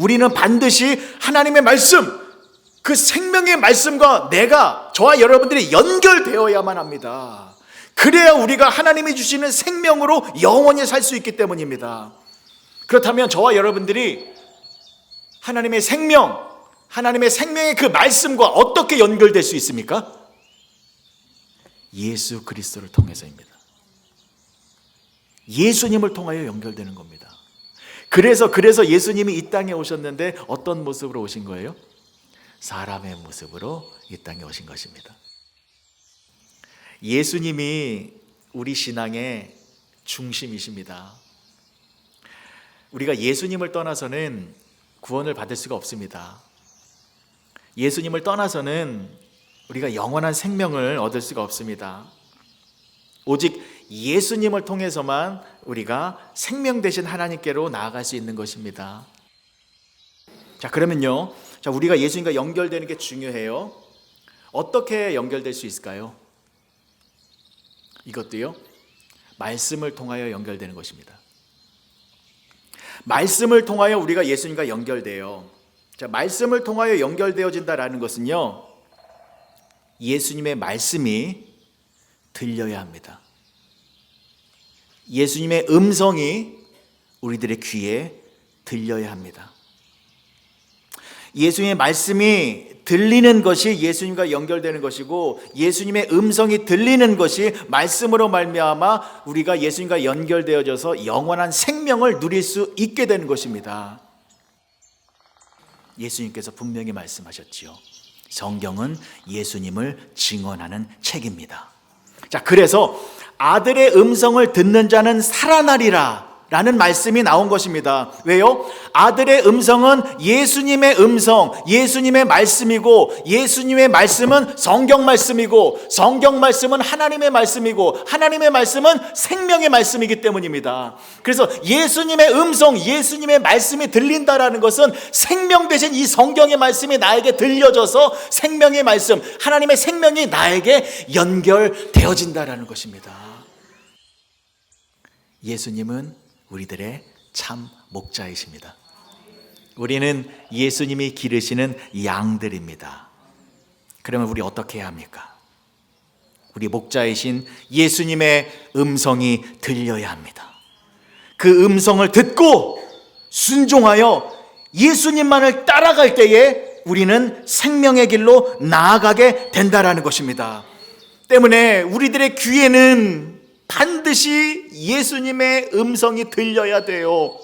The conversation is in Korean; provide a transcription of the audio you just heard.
우리는 반드시 하나님의 말씀, 그 생명의 말씀과 내가 저와 여러분들이 연결되어야만 합니다. 그래야 우리가 하나님이 주시는 생명으로 영원히 살 수 있기 때문입니다. 그렇다면 저와 여러분들이 하나님의 생명, 하나님의 생명의 그 말씀과 어떻게 연결될 수 있습니까? 예수 그리스도를 통해서입니다. 예수님을 통하여 연결되는 겁니다. 그래서 그래서 예수님이 이 땅에 오셨는데 어떤 모습으로 오신 거예요? 사람의 모습으로 이 땅에 오신 것입니다. 예수님이 우리 신앙의 중심이십니다. 우리가 예수님을 떠나서는 구원을 받을 수가 없습니다. 예수님을 떠나서는 우리가 영원한 생명을 얻을 수가 없습니다. 오직 예수님을 통해서만 우리가 생명 되신 하나님께로 나아갈 수 있는 것입니다. 자, 그러면요. 자, 우리가 예수님과 연결되는 게 중요해요. 어떻게 연결될 수 있을까요? 이것도요. 말씀을 통하여 연결되는 것입니다. 말씀을 통하여 우리가 예수님과 연결돼요. 자, 말씀을 통하여 연결되어진다라는 것은요. 예수님의 말씀이 들려야 합니다. 예수님의 음성이 우리들의 귀에 들려야 합니다. 예수님의 말씀이 들리는 것이 예수님과 연결되는 것이고 예수님의 음성이 들리는 것이 말씀으로 말미암아 우리가 예수님과 연결되어져서 영원한 생명을 누릴 수 있게 되는 것입니다. 예수님께서 분명히 말씀하셨지요. 성경은 예수님을 증언하는 책입니다. 자, 그래서 아들의 음성을 듣는 자는 살아나리라. 라는 말씀이 나온 것입니다. 왜요? 아들의 음성은 예수님의 음성, 예수님의 말씀이고, 예수님의 말씀은 성경 말씀이고, 성경 말씀은 하나님의 말씀이고, 하나님의 말씀은 생명의 말씀이기 때문입니다. 그래서 예수님의 음성, 예수님의 말씀이 들린다라는 것은 생명 대신 이 성경의 말씀이 나에게 들려져서 생명의 말씀, 하나님의 생명이 나에게 연결되어진다라는 것입니다. 예수님은 우리들의 참 목자이십니다. 우리는 예수님이 기르시는 양들입니다. 그러면 우리 어떻게 해야 합니까? 우리 목자이신 예수님의 음성이 들려야 합니다. 그 음성을 듣고 순종하여 예수님만을 따라갈 때에 우리는 생명의 길로 나아가게 된다라는 것입니다. 때문에 우리들의 귀에는 반드시 예수님의 음성이 들려야 돼요.